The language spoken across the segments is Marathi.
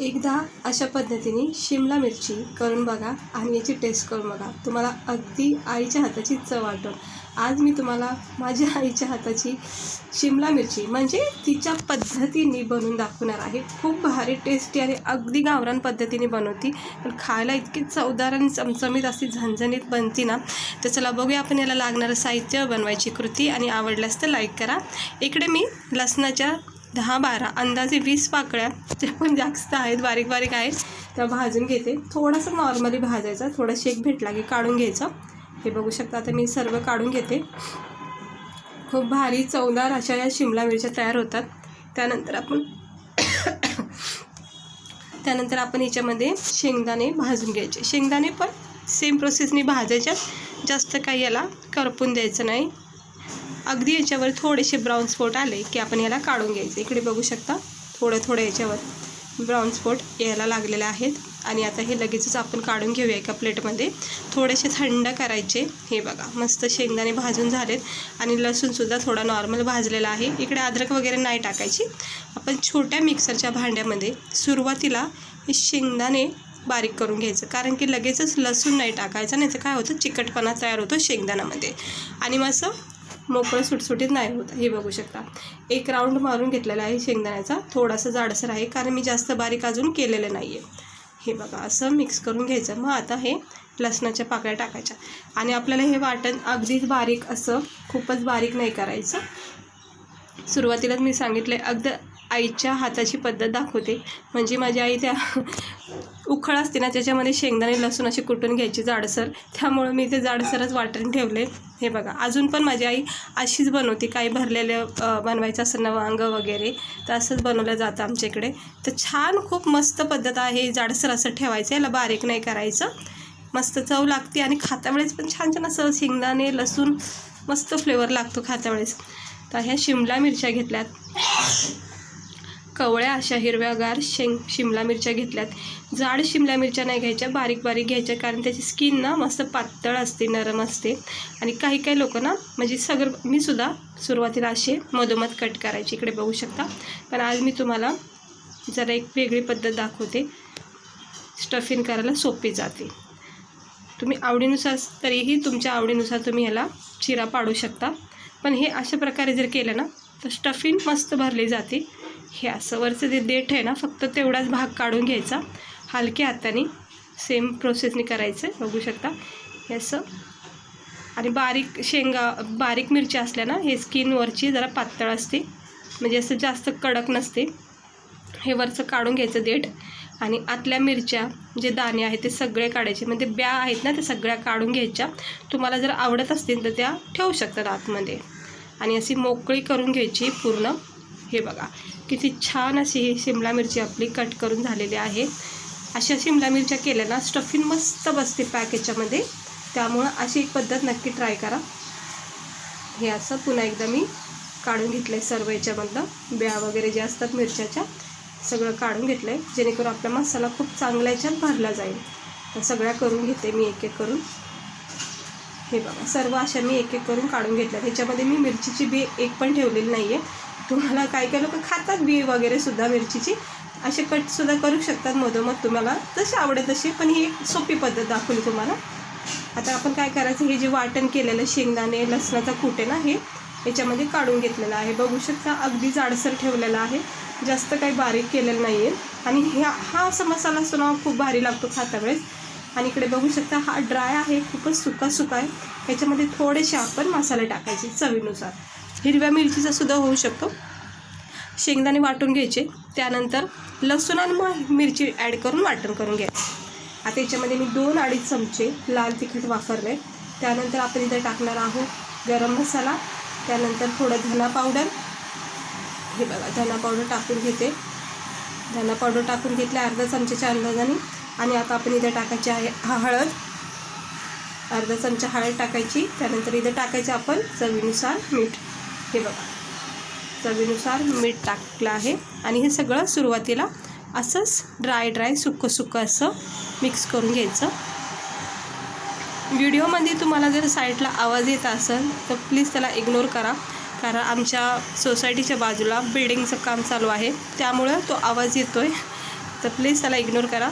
एकदा अशा पद्धतीने शिमला मिरची करून बघा आणि याची टेस्ट करून बघा. तुम्हाला अगदी आईच्या हाताची चव वाटेल आज मी तुम्हाला माझ्या आईच्या हाताची शिमला मिरची म्हणजे तिच्या पद्धतीने बनवून दाखवणार आहे. खूप भारी टेस्टी आणि अगदी गावरान पद्धतीने बनवती. पण खायला इतकी चवदार आणि चमचमीत अशी झणझणीत बनती ना तर चला बघूया आपण याला लागणारं साहित्य बनवायची कृती. आणि आवडल्यास तर लाईक करा. इकडे मी लसणाच्या दहा बारा अंदाजे वीस पाकळ्या ज्या पण जास्त आहेत बारीक बारीक आहेत त्या भाजून घेते. थोडासा नॉर्मली भाजायचा थोडा शेक भेटला की काढून घ्यायचा. हे बघू शकता आता मी सर्व काढून घेते. खूप भारी चवदार अशा या शिमला मिरच्या तयार होतात. त्यानंतर आपण त्यानंतर आपण याच्यामध्ये शेंगदाणे भाजून घ्यायचे. शेंगदाणे पण सेम प्रोसेसने भाजायच्यात जास्त काही याला करपून द्यायचं नाही. अगदी याच्यावर थोडेसे ब्राऊन स्पॉट आले की आपण याला काढून घ्यायचे. इकडे बघू शकता थोडं थोडं याच्यावर ब्राऊन स्पॉट यायला लागलेले आहेत. आणि आता हे लगेचच आपण काढून घेऊया एका प्लेटमध्ये थोडेसे थंड करायचे. हे बघा मस्त शेंगदाणे भाजून झालेत. आणि लसूणसुद्धा थोडा नॉर्मल भाजलेला आहे. इकडे अद्रक वगैरे नाही टाकायची. आपण छोट्या मिक्सरच्या भांड्यामध्ये सुरुवातीला हे शेंगदाणे बारीक करून घ्यायचं. कारण की लगेचच लसूण नाही टाकायचं नाही तर काय होतं? चिकटपणा तयार होतो शेंगदाण्यामध्ये. आणि मग असं मोकळं सुटसुटीत नाही होत हे बघू शकता. एक राऊंड मारून घेतलेला आहे शेंगदाण्याचा. थोडासा जाडसर आहे कारण मी जास्त बारीक अजून केलेलं नाही आहे हे बघा असं मिक्स करून घ्यायचं. मग आता हे लसणाच्या पाकळ्या टाकायच्या. आणि आपल्याला हे वाटण अगदीच बारीक असं खूपच बारीक नाही करायचं. सुरुवातीलाच मी सांगितले अगदी आईच्या हाताची पद्धत दाखवते. म्हणजे माझी आई त्या उखळ असते ना त्याच्यामध्ये शेंगदाणे लसूण अशी कुटून घ्यायची जाडसर. त्यामुळं मी ते जाडसरच वाटून ठेवले. हे बघा अजून पण माझी आई अशीच बनवते. काही भरलेलं बनवायचं असं ना वांग वगैरे तर असंच बनवलं जातं आमच्या इकडे. तर छान खूप मस्त पद्धत आहे जाडसर असं ठेवायचं याला बारीक नाही करायचं. मस्त चव लागते आणि खाता वेळेस पण छान छान असं शेंगदाणे लसूण मस्त फ्लेवर लागतो खाता वेळेस तर ह्या शिमला मिरच्या घेतल्यात. कवळ्या अशा हिरव्यागार शेंग शिमला मिरच्या घेतल्यात. जाड शिमला मिरच्या नाही घ्यायच्या बारीक बारीक घ्यायच्या कारण त्याची स्किन ना मस्त पातळ असते नरम असते. आणि काही काही लोक ना म्हणजे सगळं मी सुद्धा सुरुवातीला असे मधोमध कट करायचे इकडे बघू शकता. पण आज मी तुम्हाला जरा एक वेगळी पद्धत दाखवते. स्टफिंग करायला सोपी जाते. तुम्ही आवडीनुसार तरीही तुमच्या आवडीनुसार तुम्ही ह्याला चिरा पाडू शकता. पण हे अशा प्रकारे जर केलं ना तर स्टफिंग मस्त भरली जाते. हे असं वरचं जे देठ आहे ना फक्त तेवढाच भाग काढून घ्यायचा. हलक्या हाताने सेम प्रोसेसने करायचं बघू शकता. हे असं. आणि बारीक शेंगा बारीक मिरची असल्या ना हे स्किनवरची जरा पातळ असते. म्हणजे असं जास्त कडक नसते. हे वरचं काढून घ्यायचं देठ. आणि आतल्या मिरच्या जे दाणे आहेत ते सगळे काढायचे. म्हणजे ब्या आहेत ना त्या सगळ्या काढून घ्यायच्या. तुम्हाला जर आवडत असतील तर त्या ठेवू शकतात आतमध्ये. आणि अशी मोकळी करून घ्यायची पूर्ण. हे बघा. किती छान अशी ही शिमला मिरची आपली कट करून झालेली आहे. अशा शिमला मिरच्या केल्या ना स्टफिंग मस्त बसते पॅक याच्यामध्ये. त्यामुळं अशी एक पद्धत नक्की ट्राय करा. हे असं पुन्हा एकदा मी काढून घेतलं आहे सर्व याच्यामधलं ब्या वगैरे ज्या असतात मिरच्याच्या सगळं काढून घेतलं आहे जेणेकरून आपला मसाला खूप चांगल्या याच्यात भरला जाईल. तर सगळ्या करून घेते मी एक एक करून. हे बघा सर्व अशा मी एक एक करून काढून घेतल्या ह्याच्यामध्ये मी मिरचीची बी एक पण ठेवलेली नाही आहे तुम्हाला काही काही लोक खातात बी वगैरे सुद्धा मिरचीची. असे कटसुद्धा करू शकतात मधोमध तुम्हाला. जशी आवडेल तशी पण ही एक सोपी पद्धत दाखवली तुम्हाला. आता आपण काय करायचं हे जे वाटण केलेलं शेंगदाणे लसणाचा कूट ना हे याच्यामध्ये काढून घेतलेलं आहे. बघू शकता अगदी जाडसर ठेवलेलं आहे. जास्त काही बारीक केलेलं नाही आहे आणि ह्या हा असा मसाला असतो ना खूप भारी लागतो खाता वेळेस. आणि इकडे बघू शकता हा ड्राय आहे खूपच सुका सुका आहे. याच्यामध्ये थोडेसे आपण मसाले टाकायचे चवीनुसार. हिरव्या मिरचीचा सुद्धा होऊ शकतो. शेंगदाणे वाटून घ्यायचे. त्यानंतर लसूण आणि मग मिरची ॲड करून वाटण करून घ्यायचं. आता याच्यामध्ये मी दोन अडीच चमचे लाल तिखट वापरले. त्यानंतर आपण इथे टाकणार आहोत गरम मसाला. त्यानंतर थोडं धना पावडर हे बघा धना पावडर टाकून घेते. धना पावडर टाकून घेतले अर्धा चमच्याच्या अंदाजाने. आणि आता आपण इथे टाकायची आहे हळद. अर्धा चमचा हळद टाकायची. त्यानंतर इथे टाकायचं आपण चवीनुसार मीठ. हे बघा. चवीनुसार मीठ टाकलं आहे. आणि हे सगळं सुरुवातीला असंच ड्राय ड्राय सुकं सुकं असं मिक्स करून घ्यायचं. व्हिडिओमध्ये तुम्हाला जर साईडला आवाज येत असेल तर प्लीज त्याला इग्नोर करा. कारण आमच्या सोसायटीच्या बाजूला बिल्डिंगचं काम चालू आहे. त्यामुळं तो आवाज येतो आहे तर प्लीज त्याला इग्नोर करा.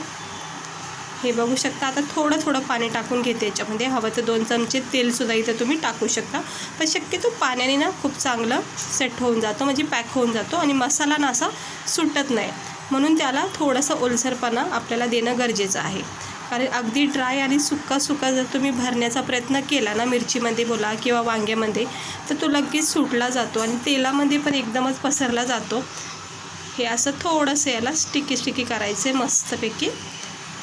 हे बघू शकता. आता थोडं थोडं पाणी टाकून घेते याच्यामध्ये. हवं तर दोन चमचे तेलसुद्धा इथं तुम्ही टाकू शकता. पण शक्यतो पाण्याने ना खूप चांगलं सेट होऊन जातो. म्हणजे पॅक होऊन जातो आणि मसाला ना असा सुटत नाही. म्हणून त्याला थोडंसं ओलसरपणा आपल्याला देणं गरजेचं आहे. कारण अगदी ड्राय आणि सुक्का सुका जर तुम्ही भरण्याचा प्रयत्न केला ना मिरचीमध्ये बोला किंवा वांग्यामध्ये तर तो लगेच सुटला जातो आणि तेलामध्ये पण एकदमच पसरला जातो. हे असं थोडंसं याला स्टिकी स्टिकी करायचं आहे मस्तपैकी.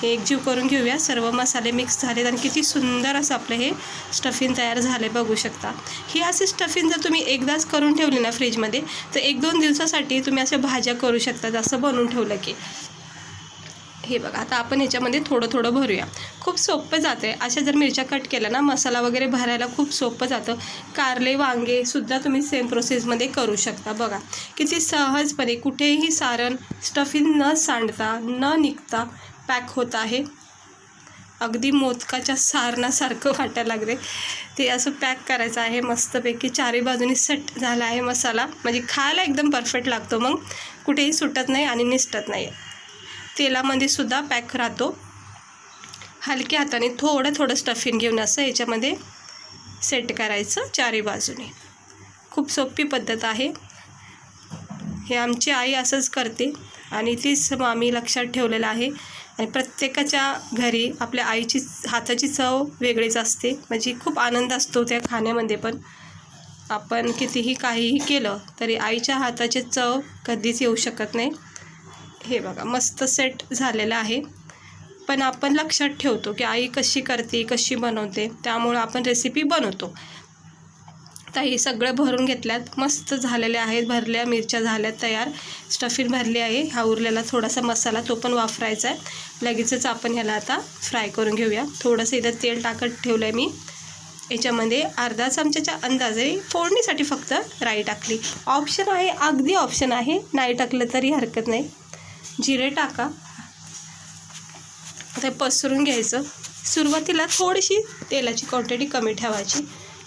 हे एकजीव करून घेऊया. सर्व मसाले मिक्स झालेत आणि किती सुंदर असं आपलं हे स्टफिंग तयार झालं बघू शकता. ही अशी स्टफिंग जर तुम्ही एकदाच करून ठेवली ना फ्रीजमध्ये तर एक दोन दिवसासाठी तुम्ही अशा भाज्या करू शकता जसं बनवून ठेवलं की. हे बघा आता आपण ह्याच्यामध्ये थोडं थोडं भरूया. खूप सोपं जातं आहे अशा जर मिरच्या कट केल्या ना मसाला वगैरे भरायला खूप सोपं जातं. कारले वांगे सुद्धा तुम्ही सेम प्रोसेसमध्ये करू शकता. बघा किती सहजपणे कुठेही सारण स्टफिंग न सांडता न निघता पॅक होत आहे. अगदी मोदकाच्या सारणासारखं वाटायला लागले ते असं पॅक करायचं आहे. मस्तपैकी चारही बाजूनी सेट झाला आहे मसाला. म्हणजे खायला एकदम परफेक्ट लागतो मग. कुठेही सुटत नाही आणि निसटत नाही. तेलामध्ये सुद्धा पॅक राहतो. हलक्या हाताने थोडं थोडं स्टफिंग घेऊन असं याच्यामध्ये सेट करायचं चारही बाजूने. खूप सोपी पद्धत आहे. हे आमची आई असंच करते. आणि तीच आम्ही लक्षात ठेवलेलं आहे. आणि प्रत्येकाच्या घरी आपल्या आईची हाताची चव वेगळीच असते. म्हणजे खूप आनंद असतो त्या खाण्यामध्ये पण. आपण कितीही काहीही केलं तरी आईच्या हाताची चव कधीच येऊ शकत नाही. हे बघा मस्त सेट झालेलं आहे. पण आपण लक्षात ठेवतो की आई कशी करते कशी बनवते त्यामुळं आपण रेसिपी बनवतो. तर हे सगळं भरून घेतल्यात. मस्त झालेले आहेत. भरल्या मिरच्या झाल्यात तयार. स्टफिंग भरली आहे. हा उरलेला थोडासा मसाला तो पण वापरायचा आहे. लगेचच आपण ह्याला आता फ्राय करून घेऊया. थोडंसं इथं तेल टाकत ठेवलं आहे मी. याच्यामध्ये अर्धा चमच्याच्या अंदाजे फोडणीसाठी फक्त राई टाकली. ऑप्शन आहे अगदी ऑप्शन आहे. नाही टाकलं तरी हरकत नाही. जिरे टाका. ते पसरून घ्यायचं. सुरुवातीला थोडीशी तेलाची क्वांटिटी कमी ठेवायची.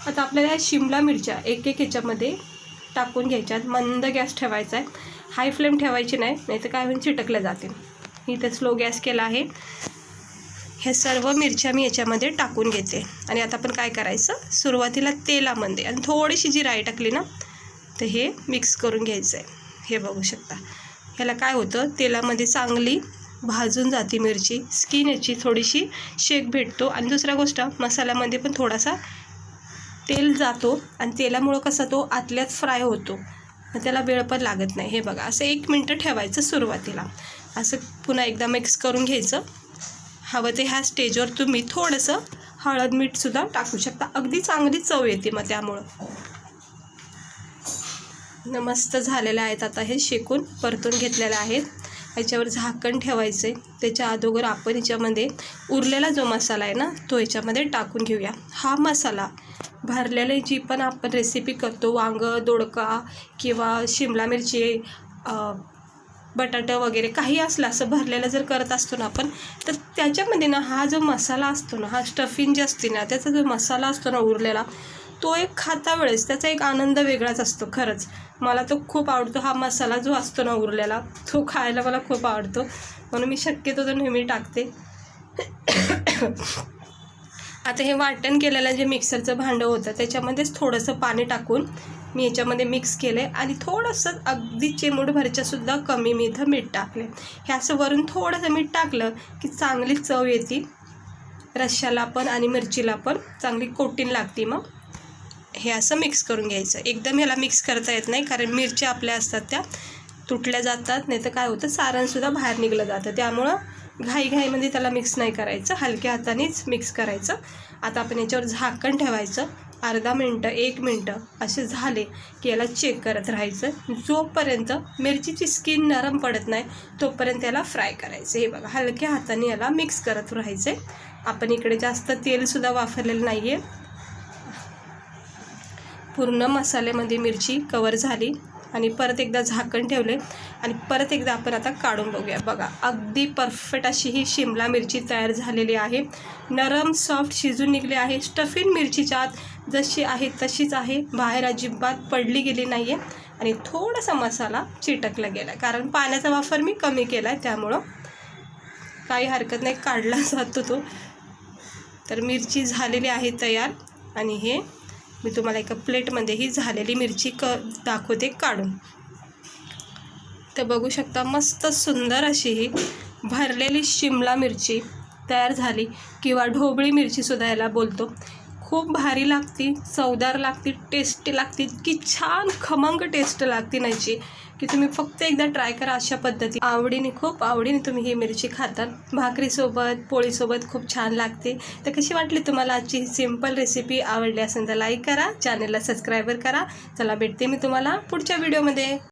आता आपल्याला ह्या शिमला मिरच्या एक एक ह्याच्यामध्ये टाकून घ्यायच्या मंद गॅस ठेवायचा आहे हाय फ्लेम ठेवायची नाही नाही तर काय होईल? चिटकल्या जातील. इथे स्लो गॅस केला आहे. ह्या सर्व मिरच्या मी याच्यामध्ये टाकून घेते. आणि आता आपण काय करायचं? सुरुवातीला तेलामध्ये आणि थोडीशी जी राई टाकली ना तर हे मिक्स करून घ्यायचं आहे हे बघू शकता. ह्याला काय होतं? तेलामध्ये चांगली भाजून जाते मिरची. स्किन याची थोडीशी शेक भेटतो. आणि दुसऱ्या गोष्ट मसाल्यामध्ये पण थोडासा तेल जातो आणि तेलामुळं कसा तो आतल्यात फ्राय होतो. मग त्याला वेळ पण लागत नाही. हे बघा असं एक मिनटं ठेवायचं सुरुवातीला. असं पुन्हा एकदा मिक्स करून घ्यायचं. हवं ते ह्या स्टेजवर तुम्ही थोडंसं हळद मीठसुद्धा टाकू शकता. अगदी चांगली चव येते मग त्यामुळं. नमस्त मस्त झालेले आहेत आता हे शेकून परतून घेतलेले आहेत. याच्यावर झाकण ठेवायचे त्याच्या अगोदर आपण याच्यामध्ये उरलेला जो मसाला आहे ना तो याच्यामध्ये टाकून घेऊया. हा मसाला भरलेले जी पण आपण रेसिपी करतो वांगं दोडका किंवा शिमला मिरची बटाटा वगैरे काही असलं असं भरलेलं जर करत असतो ना आपण तर त्याच्यामध्ये ना हा जो मसाला असतो ना हा स्टफिंग जे असते ना त्याचा जो मसाला असतो ना उरलेला तो एक खाता वेळेस त्याचा एक आनंद वेगळाच असतो खरंच. मला तो खूप आवडतो हा मसाला जो असतो ना उरलेला तो खायला मला खूप आवडतो. म्हणून मी शक्यतो तो नेहमी टाकते. आता हे वाटण केलेलं जे मिक्सरचं भांडं होतं त्याच्यामध्येच थोडंसं पाणी टाकून मी याच्यामध्ये मिक्स केलं आहे आणि थोडंसं अगदी चिमूटभरच्यासुद्धा कमी मी इथं मीठ टाकले हे असं वरून थोडंसं मीठ टाकलं की चांगली चव येते. रश्याला पण आणि मिरचीला पण चांगली कोटीन लागते मग. हे असं मिक्स करून घ्यायचं. एकदम ह्याला मिक्स करता येत नाही कारण मिरच्या आपल्या असतात त्या तुटल्या जातात नाही तर काय होतं सारणसुद्धा बाहेर निघलं जातं. त्यामुळं घाईघाईमध्ये म्हणजे त्याला मिक्स नाही करायचं. हलक्या हातानेच मिक्स करायचं. आता आपण याच्यावर झाकण ठेवायचं. अर्धा मिनटं एक मिनटं असे झाले की याला चेक करत राहायचं. जोपर्यंत मिरचीची स्किन नरम पडत नाही तोपर्यंत याला फ्राय करायचं. हे बघा हलक्या हाताने याला मिक्स करत राहायचे. आपण इकडे जास्त तेलसुद्धा वापरलेलं नाही आहे पूर्ण मसाल्यामध्ये मिरची कवर झाली. आणि परत एकदा झाकण ठेवले आणि परत एकदा आपण आता काढून बघूया. बघा अगदी परफेक्ट अशी ही शिमला मिरची तयार झालेली आहे. नरम सॉफ्ट शिजून निघली आहे. स्टफिन मिरचीच्या आत जशी आहे तशीच आहे. बाहेर अजिबात पडली गेली नाही आहे आणि थोडासा मसाला चिटकला गेला कारण पाण्याचा वापर मी कमी केला आहे त्यामुळं काही हरकत नाही. काढला जातो तो. तर मिरची झालेली आहे तयार. आणि हे मी तुम्हाला एका प्लेटमध्ये ही झालेली मिरची क दाखवते काढून. तर बघू शकता मस्त सुंदर अशी ही भरलेली शिमला मिरची तयार झाली किंवा ढोबळी मिरचीसुद्धा याला बोलतो. खूप भारी लागती चवदार लागती टेस्टी लागती इतकी छान खमंग टेस्ट लागते नाची की तुम्ही फक्त एकदा ट्राय करा अशा पद्धती. आवडीने खूप आवडीने तुम्ही ही मिरची खातात. भाकरीसोबत पोळीसोबत खूप छान लागते. तर कशी वाटली तुम्हाला आजची ही सिंपल रेसिपी आवडली असेल तर लाईक करा चॅनलला सबस्क्राईबर करा. चला भेटते मी तुम्हाला पुढच्या व्हिडिओमध्ये